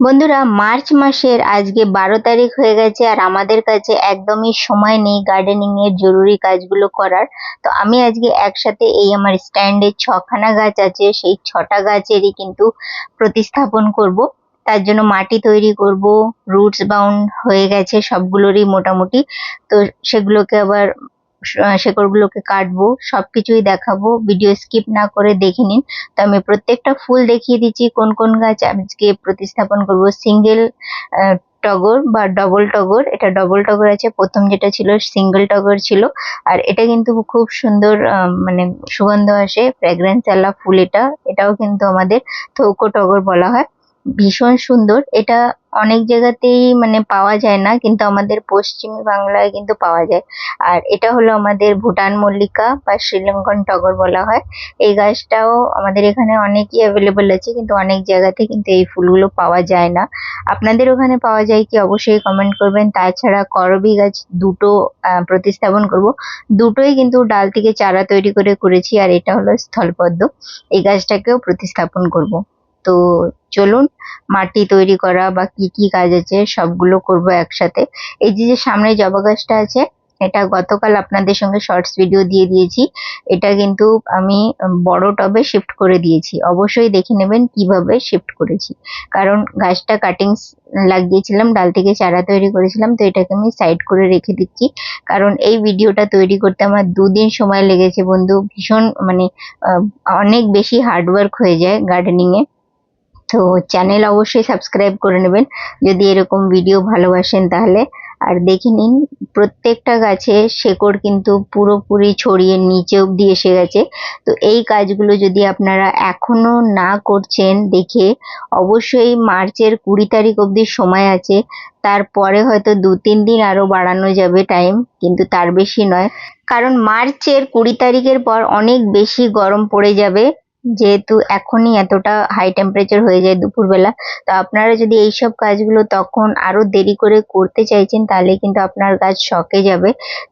বন্ধুরা, মার্চ মাসের আজকে বারো তারিখ হয়ে গেছে আর আমাদের কাছে একদমই সময় নেই গার্ডেনিং এর জরুরি কাজগুলো করার। তো আমি আজকে একসাথে এই আমার স্ট্যান্ডে ছখানা গাছ আছে, সেই ছটা গাছেরই কিন্তু প্রতিস্থাপন করব। তার জন্য মাটি তৈরি করব রুটস বাউন্ড হয়ে গেছে সবগুলোরই মোটামুটি। তো সেগুলোকে আবার শেকড়গুলোকে কাটবো, সবকিছুই দেখাবো ভিডিও স্কিপ না করে দেখে নিন। তো আমি প্রত্যেকটা ফুল দেখিয়ে দিচ্ছি, কোন কোন গাছ আজকে প্রতিস্থাপন করব। সিঙ্গেল টগর বা ডবল টগর, এটা ডবল টগর আছে। প্রথম যেটা ছিল সিঙ্গেল টগর ছিল। আর এটা কিন্তু খুব সুন্দর মানে সুগন্ধ আসে ফ্র্যাগ্রেন্স আলা ফুল এটা। এটাও কিন্তু আমাদের থৌকো টগর বলা হয়। ভীষণ সুন্দর। এটা অনেক জায়গাতেই মানে পাওয়া যায় না, কিন্তু আমাদের পশ্চিম বাংলায় কিন্তু পাওয়া যায়। আর এটা হলো আমাদের ভুটান মল্লিকা বা শ্রীলঙ্কন টগর বলা হয়। এই গাছটাও আমাদের এখানে অনেকই অ্যাভেলেবল আছে, কিন্তু অনেক জায়গাতে কিন্তু এই ফুলগুলো পাওয়া যায় না। আপনাদের ওখানে পাওয়া যায় কি? অবশ্যই কমেন্ট করবেন। তাছাড়া করবি গাছ দুটো প্রতিস্থাপন করব। দুটোই কিন্তু ডাল থেকে চারা তৈরি করে করেছি, আর এটা হলো স্থলপদ্ম। এই গাছটাকেও প্রতিস্থাপন করব। তো চলুন, মাটি তৈরি করা বা কি কি কাজ আছে সবগুলো করব একসাথে। এই যে যে সামনে জবা গাছটা আছে, এটা গতকাল আপনাদের সঙ্গে শর্টস ভিডিও দিয়ে দিয়েছি। এটা কিন্তু আমি বড় টবে শিফট করে দিয়েছি। অবশ্যই দেখে নেবেন কীভাবে শিফট করেছি। কারণ গাছটা কাটিংস লাগিয়েছিলাম, ডাল থেকে চারা তৈরি করেছিলাম, তো এটাকে আমি সাইড করে রেখে দিচ্ছি। কারণ এই ভিডিওটা তৈরি করতে আমার দুদিন সময় লেগেছে বন্ধু। ভীষণ মানে অনেক বেশি হার্ডওয়ার্ক হয়ে যায় গার্ডেনিংয়ে। তো চ্যানেল অবশ্যই সাবস্ক্রাইব করে নেবেন। যদি এরকম ভিডিও ভালোবাসেন তাহলে। আর দেখে নিন, প্রত্যেকটা গাছে শেকড় কিন্তু পুরোপুরি ছড়িয়ে নিচে অব্দি এসে গেছে। তো এই কাজগুলো যদি আপনারা এখনও না করছেন দেখে, অবশ্যই মার্চের কুড়ি তারিখ অবধি সময় আছে। তারপরে হয়তো দু, তিন দিন আরও বাড়ানো যাবে টাইম কিন্তু তার বেশি নয়। কারণ মার্চের কুড়ি তারিখের পর অনেক বেশি গরম পড়ে যাবে। যেহেতু এখনই এতটা হাই টেম্পারেচার হয়ে যায় দুপুরবেলা, তো আপনারা যদি এইসব কাজগুলো তখন আরও দেরি করে করতে চাইছেন, তাহলে কিন্তু আপনার গাছ শকে যাবে।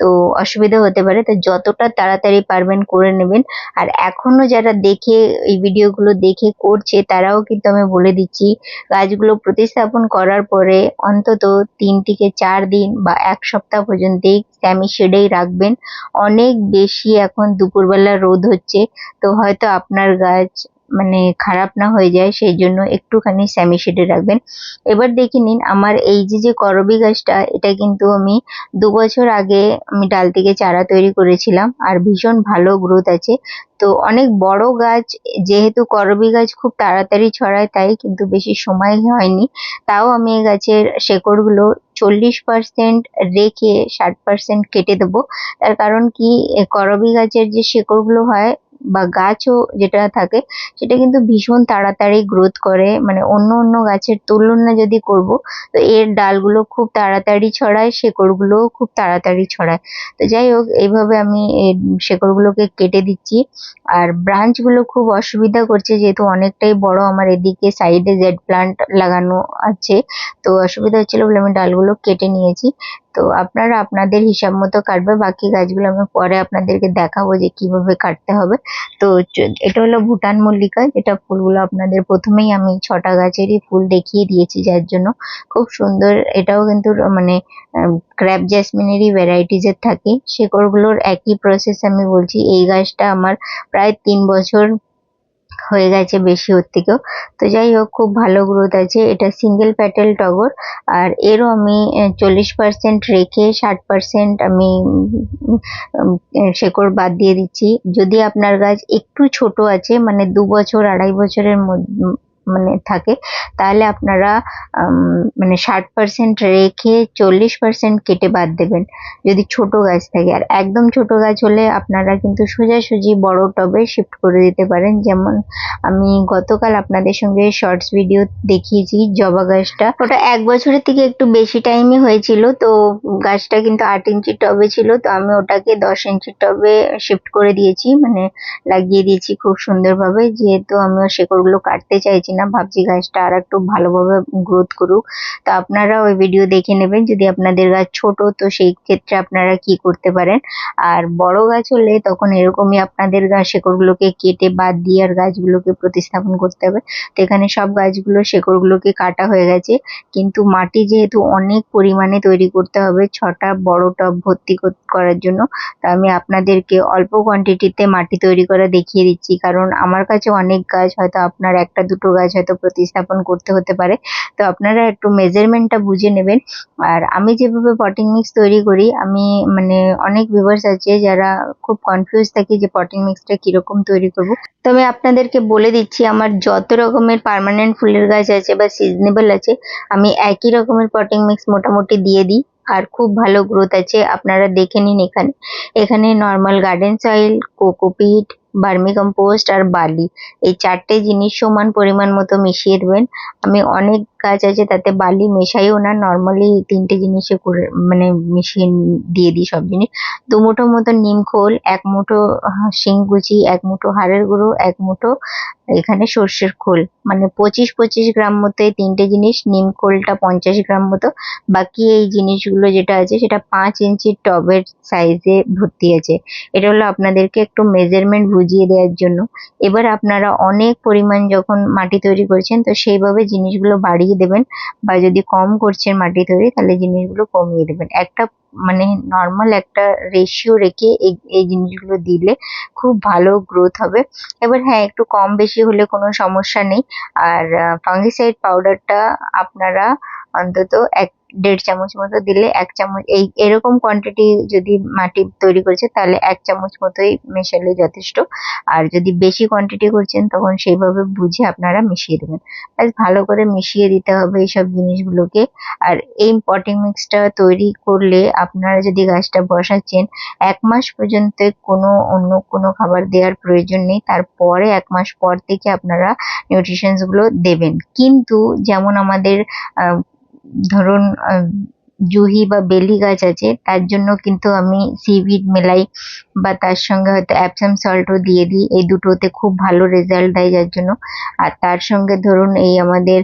তো অসুবিধা হতে পারে, তো যতটা তাড়াতাড়ি পারবেন করে নেবেন। আর এখনও যারা দেখে এই ভিডিওগুলো দেখে করছে, তারাও কিন্তু আমি বলে দিচ্ছি গাছগুলো প্রতিস্থাপন করার পরে অন্তত তিন থেকে চার দিন বা এক সপ্তাহ পর্যন্তই স্যামি শেডেই রাখবেন। অনেক বেশি এখন দুপুরবেলা রোদ হচ্ছে, তো হয়তো আপনার গাছ মানে খারাপ না হয়ে যায়, সেই জন্য একটুখানি স্যামি শেডে রাখবেন। এবার দেখে নিন, আমার এই যে যে করবি গাছটা, এটা কিন্তু আমি দু বছর আগে আমি ডাল থেকে চারা তৈরি করেছিলাম, আর ভীষণ ভালো গ্রোথ আছে। তো অনেক বড় গাছ, যেহেতু করবি গাছ খুব তাড়াতাড়ি ছড়ায়, তাই কিন্তু বেশি সময় হয়নি। তাও আমি এই গাছের শেকড়গুলো চল্লিশ পার্সেন্ট রেখে ষাট পার্সেন্ট কেটে দেবো। তার কারণ কি করবী গাছের যে শেকড়গুলো হয় বা গাছও যেটা থাকে, সেটা কিন্তু ভীষণ তাড়াতাড়ি গ্রোথ করে। মানে অন্য অন্য গাছের তুলনা যদি করব, তো এর ডালগুলো খুব তাড়াতাড়ি ছড়ায়, শেকড়গুলোও খুব তাড়াতাড়ি ছড়ায়। তো যাই হোক, এইভাবে আমি শেকড়গুলোকে কেটে দিচ্ছি। আর ব্রাঞ্চগুলো খুব অসুবিধা করছে, যেহেতু অনেকটাই বড় আমার এদিকে সাইডে জেড প্লান্ট লাগানো আছে। তো অসুবিধা হচ্ছিল বলে আমি ডালগুলো কেটে নিয়েছি। তো আপনারা আপনাদের হিসাব মতো কাটবে। বাকি গাছগুলো আমি পরে আপনাদেরকে দেখাবো যে কীভাবে কাটতে হবে। তো এটা হলো ভুটান মল্লিকা। যেটা ফুলগুলো আপনাদের প্রথমেই আমি ছটা গাছেরই ফুল দেখিয়ে দিয়েছি যার জন্য। খুব সুন্দর, এটাও কিন্তু মানে ক্র্যাপ জ্যাসমিনেরই ভ্যারাইটিজের থাকে। শেকড়গুলোর একই প্রসেস আমি বলছি। এই গাছটা আমার প্রায় তিন বছর হয়ে গেছে বেশি ওর থেকেও। তো যাই হোক, খুব ভালো গ্রোথ আছে। এটা সিঙ্গেল প্যাটেল টগর। আর এরও আমি চল্লিশ পার্সেন্ট রেখে ষাট পার্সেন্ট আমি শেকড় বাদ দিয়ে দিচ্ছি। যদি আপনার গাছ একটু ছোট আছে মানে দু বছর, আড়াই বছরের মানে থাকে, তাহলে আপনারা মানে ষাট পার্সেন্ট রেখে চল্লিশ পার্সেন্ট কেটে বাদ দেবেন, যদি ছোট গাছ থাকে। আর একদম ছোট গাছ হলে আপনারা কিন্তু সোজাসুজি বড় টবে শিফট করে দিতে পারেন। যেমন আমি গতকাল আপনাদের সঙ্গে শর্টস ভিডিও দেখিয়েছি, জবা গাছটা। ওটা এক বছরের থেকে একটু বেশি টাইমই হয়েছিল, তো গাছটা কিন্তু আট ইঞ্চি টবে ছিল, তো আমি ওটাকে দশ ইঞ্চি টবে শিফট করে দিয়েছি। মানে লাগিয়ে দিয়েছি খুব সুন্দরভাবে, যেহেতু আমি শেকড়গুলো কাটতে চাইছি না, ভাবছি গাছটা আর একটু ভালোভাবে গ্রোথ করুক। তো আপনারা ওই ভিডিও দেখে নেবেন, যদি আপনাদের গাছ ছোট, তো সেই ক্ষেত্রে আপনারা কি করতে পারেন? আর বড় গাছ হলে তখন এরকমই আপনাদের গাছ শেকড়গুলোকে কেটে বাদ দিয়ে আর গাছগুলোকে প্রতিস্থাপন করতে হবে। তো এখানে সব গাছগুলো শেকড়গুলোকে কাটা হয়ে গেছে। কিন্তু মাটি যেহেতু অনেক পরিমাণে তৈরি করতে হবে ছটা বড় টব ভর্তি করার জন্য, তা আমি আপনাদেরকে অল্প কোয়ান্টিটিতে মাটি তৈরি করা দেখিয়ে দিচ্ছি। কারণ আমার কাছে অনেক গাছ, হয়তো আপনার একটা দুটো গাছ হয়তো প্রতিস্থাপন করতে হতে পারে। তো আপনারা একটু মেজারমেন্টটা বুঝে নেবেন। আর আমি যেভাবে পটিং মিক্স তৈরি করি, আমি মানে অনেক ভিউয়ার্স আছে যারা খুব কনফিউজ থাকে যে পটিং মিক্সটা কীরকম তৈরি করব। তো আমি আপনাদেরকে বলে দিচ্ছি, আমার যত রকমের পার্মানেন্ট ফুলের গাছ আছে বা সিজনেবল আছে, আমি একই রকমের পটিং মিক্স মোটামুটি দিয়ে দিই। আর খুব ভালো গ্রোথ আছে, আপনারা দেখে নিন এখানে। এখানে normal garden soil cocopeat vermi compost আর বালি। এই চারটে জিনিস সমান পরিমাণ মতো মিশিয়ে দেবেন। আমি অনেক গাছ আছে, তাতে বালি মেশাইও না। নর্মালি তিনটে জিনিসে করে মানে মিশিয়ে দিয়ে দিই সব জিনিস। দু মুঠো মতো নিম খোল, এক মুঠো শিংকুচি এক মুঠো হাড়ের গুঁড়ো, এক মুঠো এখানে সর্ষের খোল। মানে পঁচিশ পঁচিশ গ্রাম মতো এই তিনটে জিনিস, নিম খোলটা পঞ্চাশ গ্রাম মতো। বাকি এই জিনিসগুলো যেটা আছে, সেটা পাঁচ ইঞ্চি টবের সাইজে ভর্তি আছে। এটা হলো আপনাদেরকে একটু মেজারমেন্ট বুঝিয়ে দেওয়ার জন্য। এবার আপনারা অনেক পরিমাণ যখন মাটি তৈরি করছেন, তো সেইভাবে জিনিসগুলো বাড়িয়ে দেবেন বা যদি কম করছেন মাটি তৈরি, তাহলে জিনিসগুলো কমিয়ে দেবেন। একটা মানে নর্মাল একটা রেশিও রেখে এই এই জিনিসগুলো দিলে খুব ভালো গ্রোথ হবে। এবার হ্যাঁ একটু কম বেশি হলে কোনো সমস্যা নেই। আর ফাঙ্গিসাইড পাউডারটা আপনারা অন্তত এক দেড় চামচ মতো দিলে এক চামচ, এই, এরকম কোয়ান্টিটি যদি মাটি তৈরি করেছে, তাহলে এক চামচ মতোই মেশালে যথেষ্ট। আর যদি বেশি কোয়ান্টিটি করছেন, তখন সেইভাবে বুঝে আপনারা মিশিয়ে দেবেন। ব্যাস, ভালো করে মিশিয়ে দিতে হবে এইসব জিনিসগুলোকে। আর এই পটিং মিক্সটা তৈরি করলে আপনারা যদি গাছটা বসাচ্ছেন, এক মাস পর্যন্ত কোনো অন্য কোনো খাবার দেওয়ার প্রয়োজন নেই। তারপরে এক মাস পর থেকে আপনারা নিউট্রিশনসগুলো দেবেন। কিন্তু যেমন আমাদের ধরুন জুহি বা বেলি গাছ আছে, তার জন্য কিন্তু আমি সিভিড মেলাই বা তার সঙ্গে হয়তো অ্যাপসাম সল্টও দিয়ে দিই। এই দুটোতে খুব ভালো রেজাল্ট দেয় যার জন্য। আর তার সঙ্গে ধরুন, এই আমাদের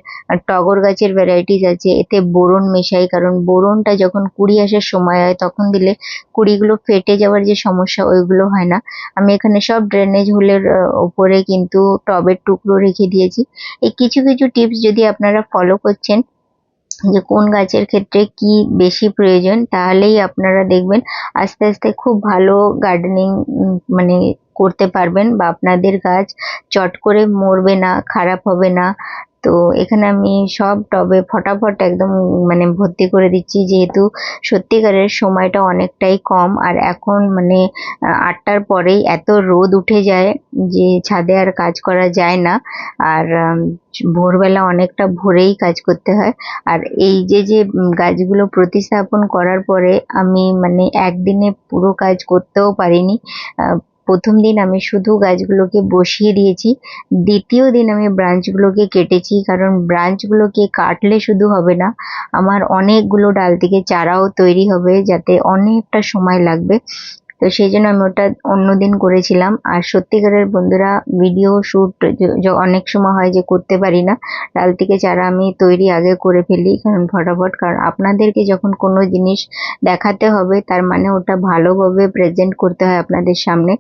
টগর গাছের ভ্যারাইটিস আছে, এতে বোরন মেশাই। কারণ বোরনটা যখন কুড়ি আসার সময় হয়, তখন দিলে কুড়িগুলো ফেটে যাওয়ার যে সমস্যা, ওইগুলো হয় না। আমি এখানে সব ড্রেনেজ হোলের ওপরে কিন্তু টবের টুকরো রেখে দিয়েছি। এই কিছু কিছু টিপস যদি আপনারা ফলো করছেন যে কোন গাছের ক্ষেত্রে কি বেশি প্রয়োজন, তাহলেই আপনারা দেখবেন আস্তে আস্তে খুব ভালো গার্ডেনিং মানে করতে পারবেন বা আপনাদের গাছ চট করে মরবে না, খারাপ হবে না। তো এখানে আমি সব টবে ফটাফট একদম মানে ভর্তি করে দিচ্ছি, যেহেতু সত্যিকারের সময়টা অনেকটাই কম। আর এখন মানে আটটার পরেই এত রোদ উঠে যায় যে ছাদে আর কাজ করা যায় না। আর ভোরবেলা অনেকটা ভোরেই কাজ করতে হয়। আর এই যে যে গাছগুলো প্রতিস্থাপন করার পরে আমি মানে একদিনে পুরো কাজ করতেও পারিনি। প্রথম দিন আমি শুধু গাছগুলোকে বসিয়ে দিয়েছি। দ্বিতীয় দিন আমি ব্রাঞ্চগুলোকে কেটেছি, কারণ ব্রাঞ্চগুলোকে কাটলে শুধু হবে না, আমার অনেকগুলো ডাল থেকে চারাও তৈরি হবে, যাতে অনেকটা সময় লাগবে। তো সেই জন্য আমি ওটা অন্য দিন করেছিলাম। আর সত্যিকারের বন্ধুরা ভিডিও শ্যুট অনেক সময় হয় যে করতে পারি না। ডাল থেকে চারা আমি তৈরি আগে করে ফেলি, কারণ ফটাফট, কারণ আপনাদেরকে যখন কোনো জিনিস দেখাতে হবে, তার মানে ওটা ভালোভাবে প্রেজেন্ট করতে হয় আপনাদের সামনে।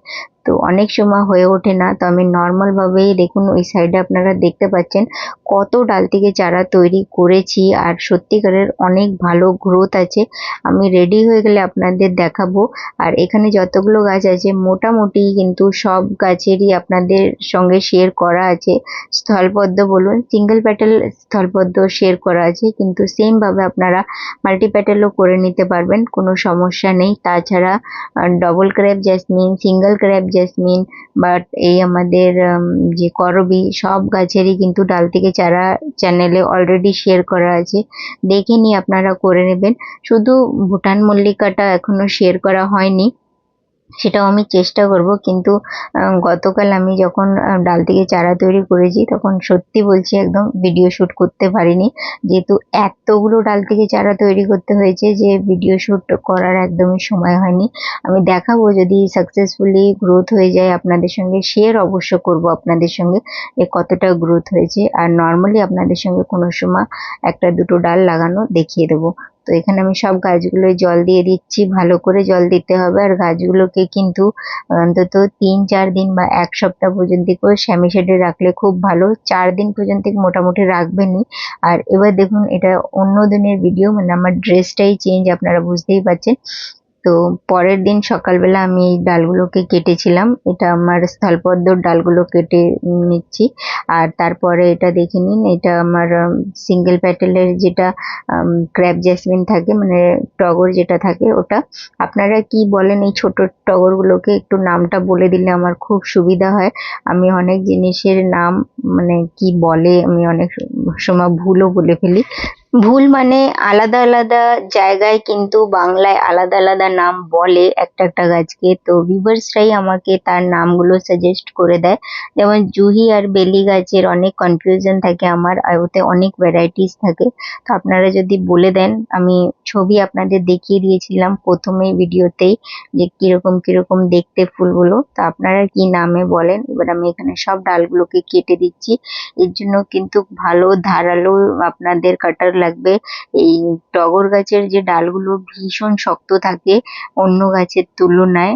তো অনেক সময় হয়ে ওঠে না। তো আমি নর্মালভাবেই দেখুন, ওই সাইডে আপনারা দেখতে পাচ্ছেন কত ডাল থেকে চারা তৈরি করেছি আর সত্যিকারের অনেক ভালো গ্রোথ আছে। আমি রেডি হয়ে গেলে আপনাদের দেখাবো। আর এখানে যতগুলো গাছ আছে, মোটামুটি কিন্তু সব গাছেরই আপনাদের সঙ্গে শেয়ার করা আছে। স্থলপদ্ম বলুন সিঙ্গেল প্যাটেল স্থলপদ্ম শেয়ার করা আছে। কিন্তু সেমভাবে আপনারা মাল্টি প্যাটেলও করে নিতে পারবেন, কোনো সমস্যা নেই। তাছাড়া double crape jasmine single crape jasmine but এই আমাদের যে করবি, সব গাছেরই কিন্তু ডাল থেকে চারা চ্যানেলে অলরেডি শেয়ার করা আছে। দেখে নিয়ে আপনারা করে নেবেন। শুধু ভুটান মল্লিকাটা এখনও শেয়ার করা হয়নি। সেটাও আমি চেষ্টা করব, কিন্তু গতকাল আমি যখন ডাল থেকে চারা তৈরি করেছি, তখন সত্যি বলছি একদম ভিডিও শ্যুট করতে পারিনি। যেহেতু এতগুলো ডাল থেকে চারা তৈরি করতে হয়েছে যে ভিডিও শ্যুট করার একদমই সময় হয়নি। আমি দেখাবো যদি সাকসেসফুলি গ্রোথ হয়ে যায় আপনাদের সঙ্গে শেয়ার অবশ্য করব আপনাদের সঙ্গে যে কতটা গ্রোথ হয়েছে। আর নর্মালি আপনাদের সঙ্গে কোনো সময় একটা দুটো ডাল লাগানো দেখিয়ে দেবো। তো এখানে আমি সব গাছগুলোয় জল দিয়ে দিচ্ছি, ভালো করে জল দিতে হবে। আর গাছগুলোকে কিন্তু অন্তত তিন, চার দিন বা এক সপ্তাহ পর্যন্ত করে স্যামি শেডে রাখলে খুব ভালো। চার দিন পর্যন্ত মোটামুটি রাখবেনই। আর এবার দেখুন, এটা অন্য দিনের ভিডিও মানে আমার ড্রেসটাই চেঞ্জ আপনারা বুঝতেই পারছেন। তো পরের দিন সকালবেলা আমি এই ডালগুলোকে কেটেছিলাম। এটা আমার স্থলপদ্মর ডালগুলো কেটে নিচ্ছি। আর তারপরে এটা দেখে নিন, এটা আমার সিঙ্গেল প্যাটেলের যেটা ক্র্যাপ জ্যাসমিন থাকে মানে টগর যেটা থাকে ওটা। আপনারা কি বলেন এই ছোট টগরগুলোকে? একটু নামটা বলে দিলে আমার খুব সুবিধা হয়। আমি অনেক জিনিসের নাম মানে কি বলে, আমি অনেক সময় ভুলও বলে ফেলি। ভুল মানে আলাদা আলাদা জায়গায় কিন্তু বাংলায় আলাদা আলাদা নাম বলে একটা একটা গাছকে। তো ভিভার্সরাই আমাকে তার নামগুলো সাজেস্ট করে দেয়। যেমন জুহি আর বেলি গাছের অনেক কনফিউশন থাকে আমার, আর ওতে অনেক ভ্যারাইটিস থাকে। তো আপনারা যদি বলে দেন, আমি ছবি আপনাদের দেখিয়ে দিয়েছিলাম প্রথমে ভিডিওতেই যে কীরকম কীরকম দেখতে ফুলগুলো। তো আপনারা কি নামে বলেন? এবার আমি এখানে সব ডালগুলোকে কেটে দিচ্ছি। এর জন্য কিন্তু ভালো ধারালো আপনাদের কাটার লাগবে। এই টগর গাছের যে ডালগুলো ভীষণ শক্ত থাকে, অন্য গাছের তুলনায়।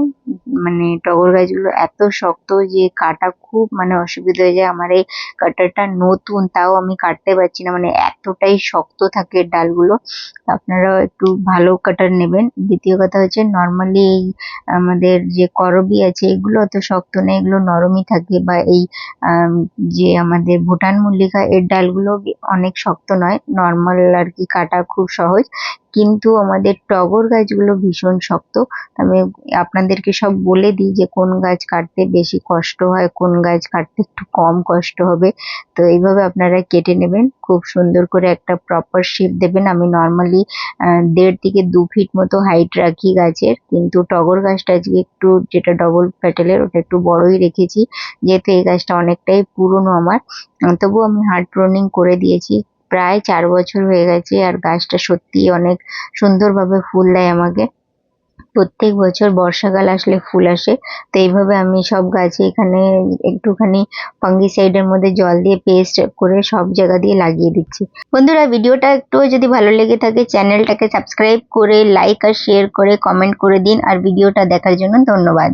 মানে টগর গাছগুলো এত শক্ত যে কাটা খুব মানে অসুবিধা হয়ে যায়। আমার এই কাটারটা নতুন, তাও আমি কাটতে পারছি না। মানে এতটাই শক্ত থাকে ডালগুলো। আপনারা একটু ভালো কাটার নেবেন। দ্বিতীয় কথা হচ্ছে নর্মালি এই আমাদের যে করবি আছে, এগুলো অত শক্ত নেই, এগুলো নরমই থাকে বা এই যে আমাদের ভুটান মল্লিকা এর ডালগুলো অনেক শক্ত নয় নর্মাল আর কি কাটা খুব সহজ। কিন্তু আমাদের টগর গাছগুলো ভীষণ শক্ত। আমি আপনাদেরকে সব বলে দিই যে কোন গাছ কাটতে বেশি কষ্ট হয়, কোন গাছ কাটতে একটু কম কষ্ট হবে। তো এইভাবে আপনারা কেটে নেবেন। খুব সুন্দর করে একটা প্রপার শেপ দেবেন। আমি নর্মালি দেড় থেকে দু ফিট মতো হাইট রাখি গাছের। কিন্তু টগর গাছটা আজকে একটু যেটা ডবল প্যাটেলের ওটা একটু বড়ই রেখেছি। যেহেতু এই গাছটা অনেকটাই পুরনো আমার। তবু আমি হার্ড প্রনিং করে দিয়েছি। প্রায় চার বছর হয়ে গেছে আর গাছটা সত্যি অনেক সুন্দরভাবে ফুল দেয় আমাকে। প্রত্যেক বছর বর্ষাকাল আসলে ফুল আসে, তো এইভাবে আমি সব গাছে এখানে একটুখানি ফাঙ্গিসাইডের মধ্যে জল দিয়ে পেস্ট করে সব জায়গা দিয়ে লাগিয়ে দিচ্ছি। বন্ধুরা, ভিডিওটা একটু যদি ভালো লেগে থাকে, চ্যানেলটাকে সাবস্ক্রাইব করে লাইক আর শেয়ার করে কমেন্ট করে দিন, আর ভিডিওটা দেখার জন্য ধন্যবাদ।